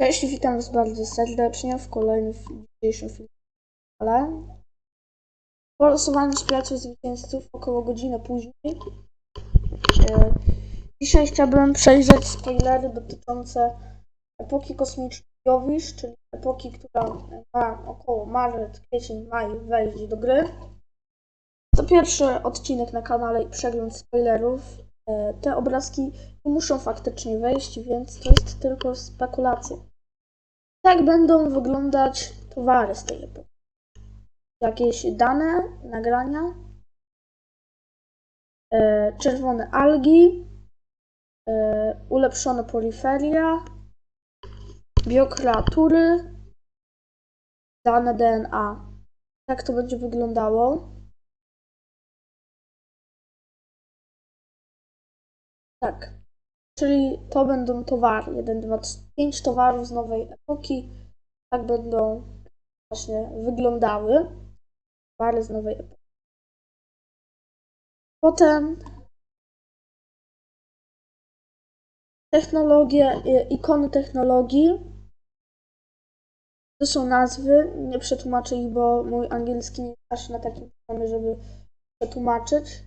Cześć, witam Was bardzo serdecznie w kolejnym dzisiejszym filmie. Po losowaniu z zwycięzców około godziny później e, dzisiaj chciałbym przejrzeć spoilery dotyczące epoki kosmicznej Jowisz, czyli epoki, która ma około marzec, kwiecień, maj wejść do gry. To pierwszy odcinek na kanale i przegląd spoilerów. E, Te obrazki nie muszą faktycznie wejść, więc to jest tylko spekulacja. Jak będą wyglądać towary z tej epoki? Jakieś dane, nagrania, e, czerwone algi, e, ulepszone poliferia, biokreatury, dane DNA. Jak to będzie wyglądało? Tak. Czyli to będą towary. 1, 2, 3, 5 towarów z nowej epoki. Tak będą właśnie wyglądały. Towary z nowej epoki. Potem technologie, i- ikony technologii. To są nazwy. Nie przetłumaczę ich, bo mój angielski nie jest aż na takim poziomie, żeby przetłumaczyć.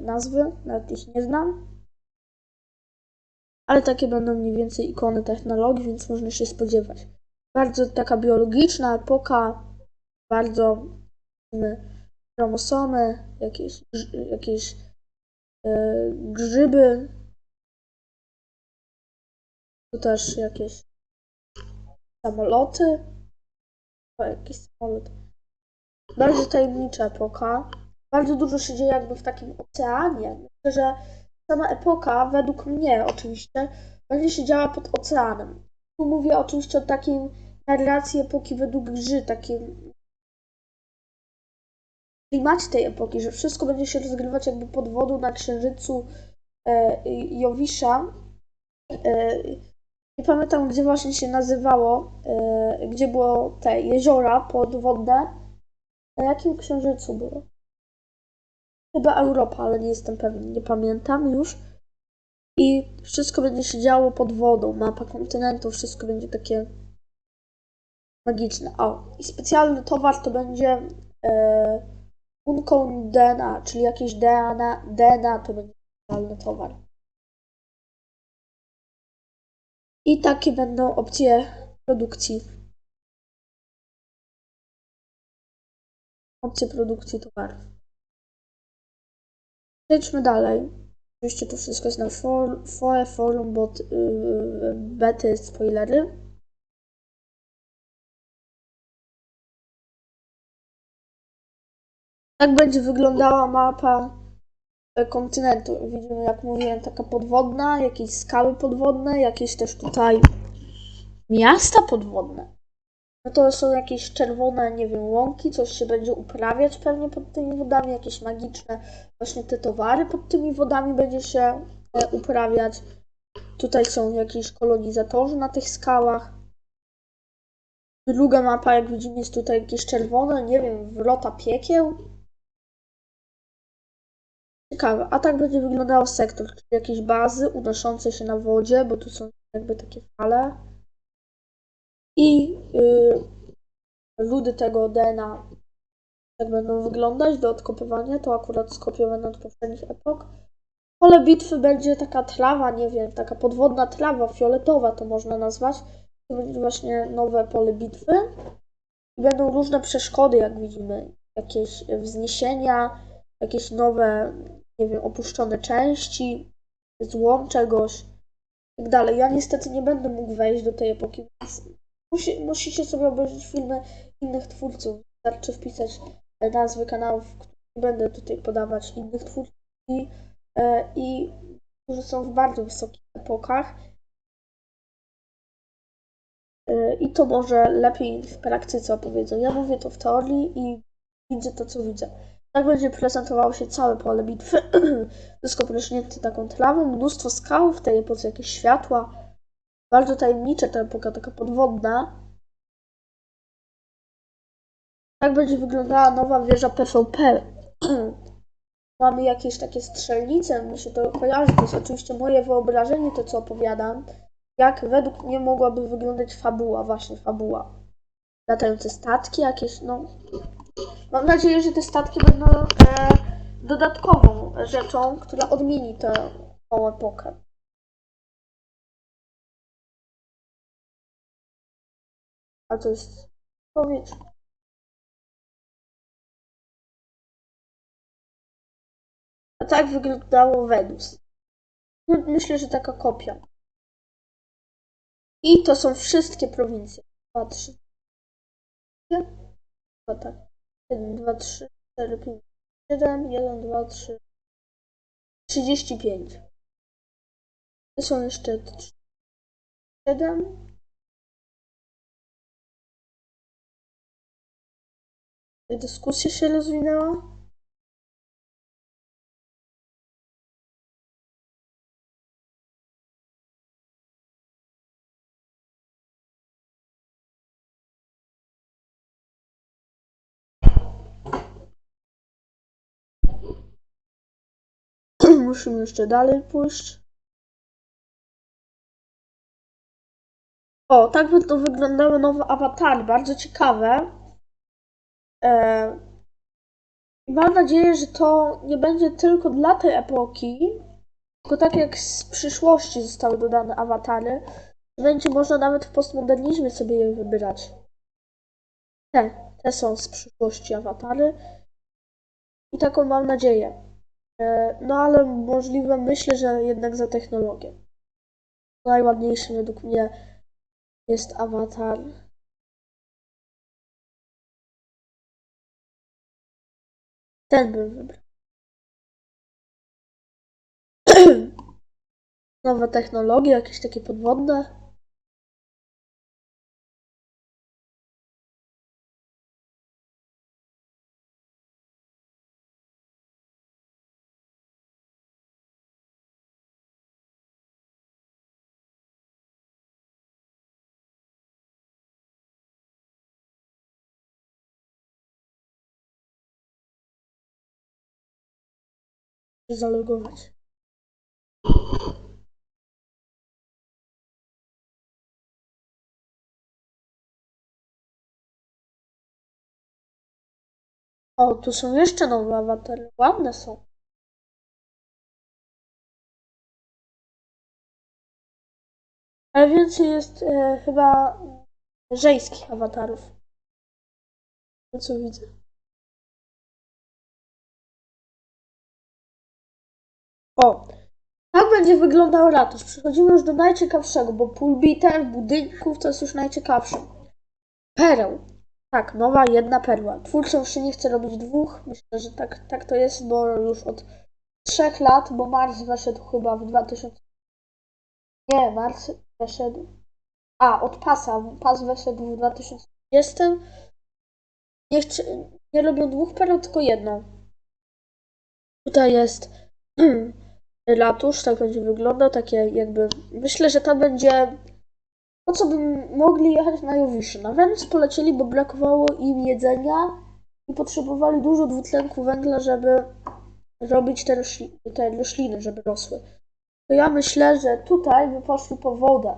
Nazwy, nawet ich nie znam. Ale takie będą mniej więcej ikony technologii, więc można się spodziewać. Bardzo taka biologiczna epoka, bardzo chromosomy, jakieś, jakieś e, grzyby, tu też jakieś samoloty, o, jakiś samolot. Bardzo tajemnicza epoka bardzo dużo się dzieje jakby w takim oceanie. Myślę, że sama epoka, według mnie oczywiście, będzie się działa pod oceanem. Tu mówię oczywiście o takiej narracji epoki według grzy, takim klimacie tej epoki, że wszystko będzie się rozgrywać jakby pod wodą na księżycu e, Jowisza. E, nie pamiętam, gdzie właśnie się nazywało, e, gdzie było te jeziora podwodne. Na jakim księżycu było? Chyba Europa, ale nie jestem pewien, nie pamiętam już. I wszystko będzie się działo pod wodą, mapa kontynentu, wszystko będzie takie magiczne. O, i specjalny towar to będzie e, Uncount DNA, czyli jakieś DNA, DNA to będzie specjalny towar. I takie będą opcje produkcji. Opcje produkcji towarów. Przejdźmy dalej. Oczywiście to wszystko jest na for, for, forum, bot, yy, bety, spoilery. Tak będzie wyglądała mapa e, kontynentu. Widzimy, jak mówiłem, taka podwodna, jakieś skały podwodne, jakieś też tutaj miasta podwodne. No to są jakieś czerwone, nie wiem, łąki, coś się będzie uprawiać pewnie pod tymi wodami, jakieś magiczne właśnie te towary pod tymi wodami będzie się e, uprawiać. Tutaj są jakieś kolonizatorzy na tych skałach. Druga mapa, jak widzimy, jest tutaj jakieś czerwone, nie wiem, wrota piekieł. Ciekawe. A tak będzie wyglądał sektor, czyli jakieś bazy unoszące się na wodzie, bo tu są jakby takie fale. I yy, ludy tego DNA jak będą wyglądać do odkopywania, to akurat skopiowane od poprzednich epok. Pole bitwy będzie taka trawa, nie wiem, taka podwodna trawa, fioletowa to można nazwać. To będzie właśnie nowe pole bitwy. I będą różne przeszkody, jak widzimy. Jakieś wzniesienia, jakieś nowe, nie wiem, opuszczone części, złom czegoś i tak dalej. Ja niestety nie będę mógł wejść do tej epoki, więc musi, musicie sobie obejrzeć filmy innych twórców. Wystarczy wpisać nazwy kanałów, nie będę tutaj podawać innych twórców i, e, i którzy są w bardzo wysokich epokach. E, I to może lepiej w praktyce opowiedzą. Ja mówię to w teorii i widzę to, co widzę. Tak będzie prezentowało się całe pole bitwy. Wszystko prysznięte taką trawą, mnóstwo skał, w tej epoce jakieś światła. Bardzo tajemnicze ta epoka, taka podwodna. Tak będzie wyglądała nowa wieża PvP. mamy jakieś takie strzelnice, mi się to kojarzy, to jest oczywiście moje wyobrażenie, to co opowiadam, jak według mnie mogłaby wyglądać fabuła, właśnie fabuła. Latające statki jakieś, no. Mam nadzieję, że te statki będą e, dodatkową rzeczą, która odmieni tę epokę. A to jest powiedz. A tak wyglądało Wenus. Myślę, że taka kopia. I to są wszystkie prowincje. 2, 3, 2, tak. 1, 2, 3, 4, 5, 7, 1, 2, 3, 35. To są jeszcze 7. Dyskusja się rozwinęła. Musimy jeszcze dalej pójść. O, tak będą wyglądały nowe awatary. Bardzo ciekawe. E, mam nadzieję, że to nie będzie tylko dla tej epoki, tylko tak jak z przyszłości zostały dodane awatary, będzie można nawet w postmodernizmie sobie je wybierać. Te, te są z przyszłości awatary. I taką mam nadzieję. E, No ale możliwe, myślę, że jednak za technologię. Najładniejszy według mnie jest awatar. Ten bym wybrał. Nowe technologie, jakieś takie podwodne. Zalogować. O, tu są jeszcze nowe awatary. Ładne są. Ale więcej jest e, chyba żeńskich awatarów. Co widzę. O, tak będzie wyglądał ratusz. Przechodzimy już do najciekawszego, bo pulbiter budynków to jest już najciekawsze. Pereł. Tak, nowa jedna perła. Już się nie chce robić dwóch. Myślę, że tak, tak to jest, bo już od trzech lat, bo Mars weszedł chyba w 2000. Nie, Mars weszedł. A, od pasa. Pas weszedł w 2020. Nie, chce, nie robią dwóch pereł, tylko jedną. Tutaj jest ratusz, tak będzie wyglądał, takie jakby. Myślę, że tam będzie. Po co by mogli jechać na Jowiszy? Na Wenus polecieli, bo brakowało im jedzenia i potrzebowali dużo dwutlenku węgla, żeby robić te, rośli te rośliny, żeby rosły. To ja myślę, że tutaj by poszli po wodę.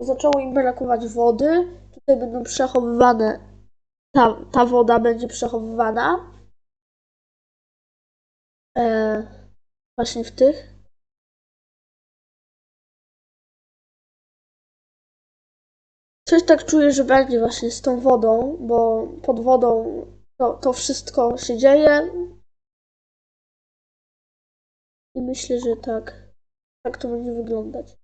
Zaczęło im brakować wody. Tutaj będą przechowywane. Ta, ta woda będzie przechowywana. E, właśnie w tych. Coś tak czuję, że będzie właśnie z tą wodą, bo pod wodą to, to wszystko się dzieje. I myślę, że tak, tak to będzie wyglądać.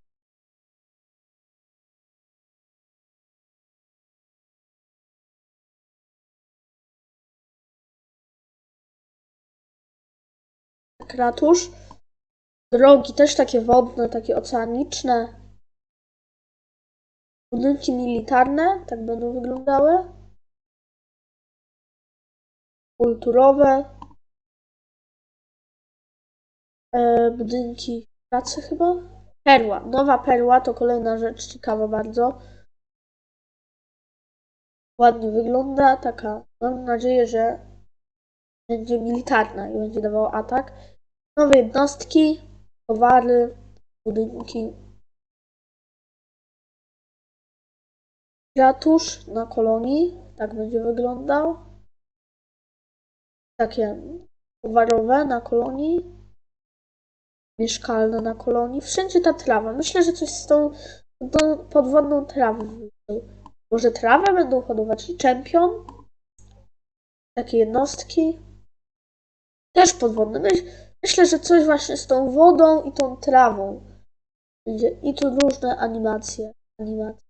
Tak, ratusz. Drogi też takie wodne, takie oceaniczne. Budynki militarne, tak będą wyglądały. Kulturowe. E, budynki pracy chyba. Perła. Nowa perła to kolejna rzecz ciekawa bardzo. Ładnie wygląda, taka. Mam nadzieję, że będzie militarna i będzie dawała atak. Nowe jednostki, towary, budynki. Ratusz na kolonii, tak będzie wyglądał. Takie towarowe na kolonii. Mieszkalne na kolonii. Wszędzie ta trawa. Myślę, że coś z tą podwodną trawą. Może trawę będą hodować i czempion. Takie jednostki. Też podwodne. Myśl, myślę, że coś właśnie z tą wodą i tą trawą. I tu różne animacje. animacje.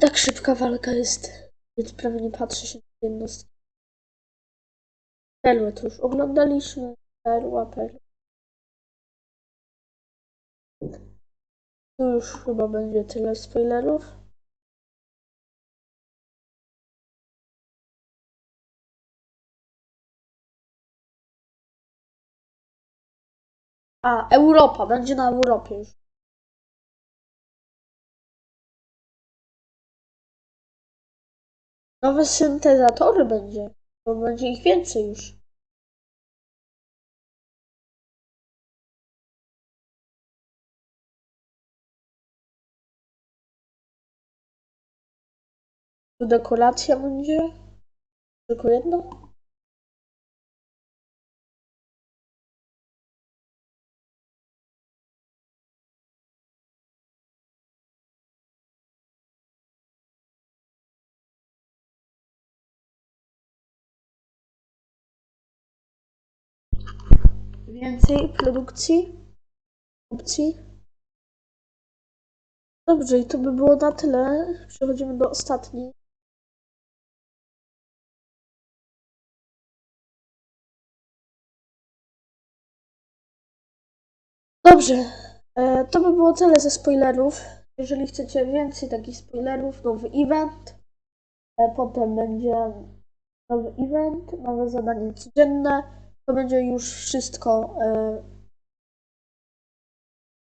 Tak szybka walka jest, więc prawie nie patrzy się na jednostki. Perłę to już oglądaliśmy. Perła, perła. Tu już chyba będzie tyle spoilerów. A, Europa, będzie na Europie już. Nowe syntezatory będzie, bo będzie ich więcej już. Tu dekoracja będzie? Tylko jedno? Więcej produkcji? Opcji? Dobrze, i to by było na tyle. Przechodzimy do ostatniej. Dobrze, e, to by było tyle ze spoilerów. Jeżeli chcecie więcej takich spoilerów, nowy event. E, Potem będzie nowy event, nowe zadanie codzienne. To będzie już wszystko. e,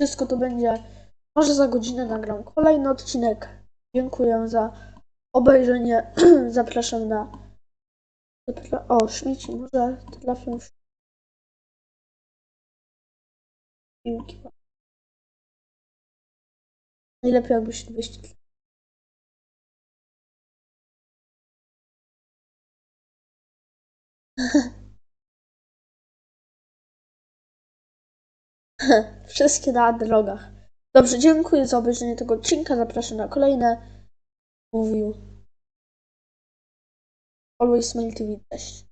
Wszystko to będzie. Może za godzinę nagram kolejny odcinek. Dziękuję za obejrzenie. Zapraszam na. O, śmieci, może trafią w piłki. Najlepiej jakby się wyścig. Wszystkie na drogach. Dobrze, dziękuję za obejrzenie tego odcinka. Zapraszam na kolejne. Mówił Always Smile TV. Cześć.